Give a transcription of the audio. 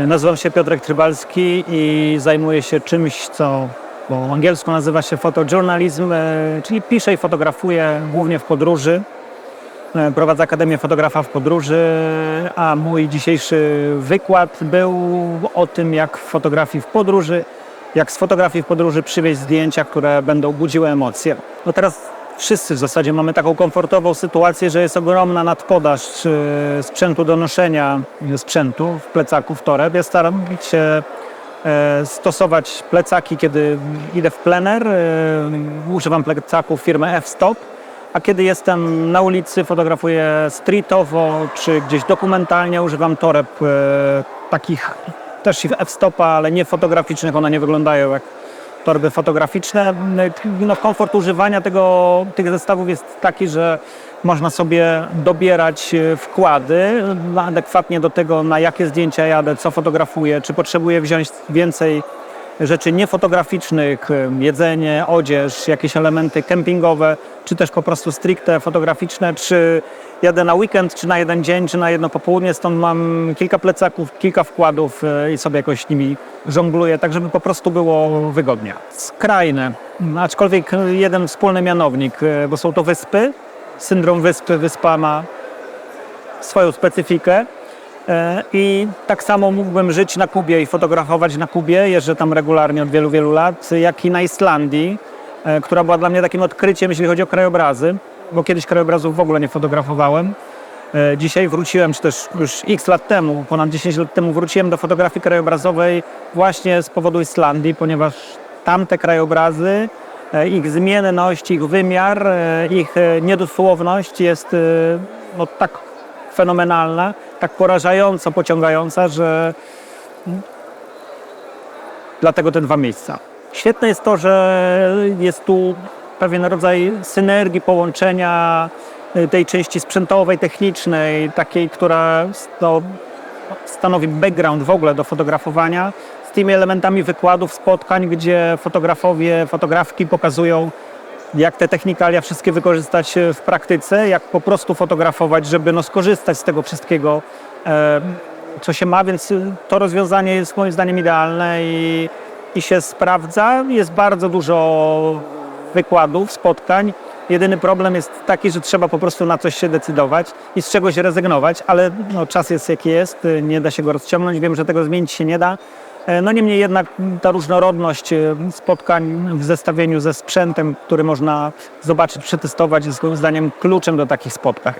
Nazywam się Piotrek Trybalski i zajmuję się czymś, co po angielsku nazywa się photojournalism, e, czyli piszę i fotografuję głównie w podróży. E, Prowadzę Akademię Fotografa w Podróży, a mój dzisiejszy wykład był o tym, jak w fotografii w podróży, jak z fotografii w podróży przywieźć zdjęcia, które będą budziły emocje. No teraz wszyscy w zasadzie mamy taką komfortową sytuację, że jest ogromna nadpodaż e, sprzętu do noszenia e, sprzętu w plecaku, w toreb. Ja staram się e, stosować plecaki, kiedy idę w plener. E, Używam plecaków firmy F-Stop. A kiedy jestem na ulicy, fotografuję streetowo czy gdzieś dokumentalnie, używam toreb e, takich też i f-stopa, ale nie fotograficznych, one nie wyglądają jak torby fotograficzne. No, komfort używania tego, tych zestawów jest taki, że można sobie dobierać e, wkłady adekwatnie do tego, na jakie zdjęcia jadę, co fotografuję, czy potrzebuję wziąć więcej rzeczy niefotograficznych, e, jedzenie, odzież, jakieś elementy kempingowe, czy też po prostu stricte fotograficzne, czy jadę na weekend, czy na jeden dzień, czy na jedno popołudnie, stąd mam kilka plecaków, kilka wkładów e, i sobie jakoś nimi żongluję, tak żeby po prostu było wygodnie. Skrajne, aczkolwiek jeden wspólny mianownik, e, bo są to wyspy, syndrom wyspy, wyspa ma swoją specyfikę. E, I tak samo mógłbym żyć na Kubie i fotografować na Kubie, jeżdżę tam regularnie od wielu, wielu lat, jak i na Islandii, e, która była dla mnie takim odkryciem, jeśli chodzi o krajobrazy, bo kiedyś krajobrazów w ogóle nie fotografowałem. E, Dzisiaj wróciłem, czy też już x lat temu, ponad 10 lat temu wróciłem do fotografii krajobrazowej właśnie z powodu Islandii, ponieważ tamte krajobrazy, ich zmienność, ich wymiar, ich niedosłowność jest no, tak fenomenalna, tak porażająco pociągająca, że mm, dlatego te dwa miejsca. Świetne jest to, że jest tu pewien rodzaj synergii, połączenia y, tej części sprzętowej, technicznej, takiej, która no, stanowi background w ogóle do fotografowania, z tymi elementami wykładów, spotkań, gdzie fotografowie, fotografki pokazują, jak te technikalia wszystkie wykorzystać e, w praktyce, jak po prostu fotografować, żeby no, skorzystać z tego wszystkiego, e, co się ma, więc y, to rozwiązanie jest moim zdaniem idealne i, i się sprawdza. Jest bardzo dużo wykładów, spotkań. Jedyny problem jest taki, że trzeba po prostu na coś się decydować i z czegoś rezygnować, ale no, czas jest jaki jest, y, nie da się go rozciągnąć. Wiem, że tego zmienić się nie da. E, No niemniej jednak ta różnorodność e, spotkań w zestawieniu ze sprzętem, który można zobaczyć, przetestować, jest moim zdaniem kluczem do takich spotkań.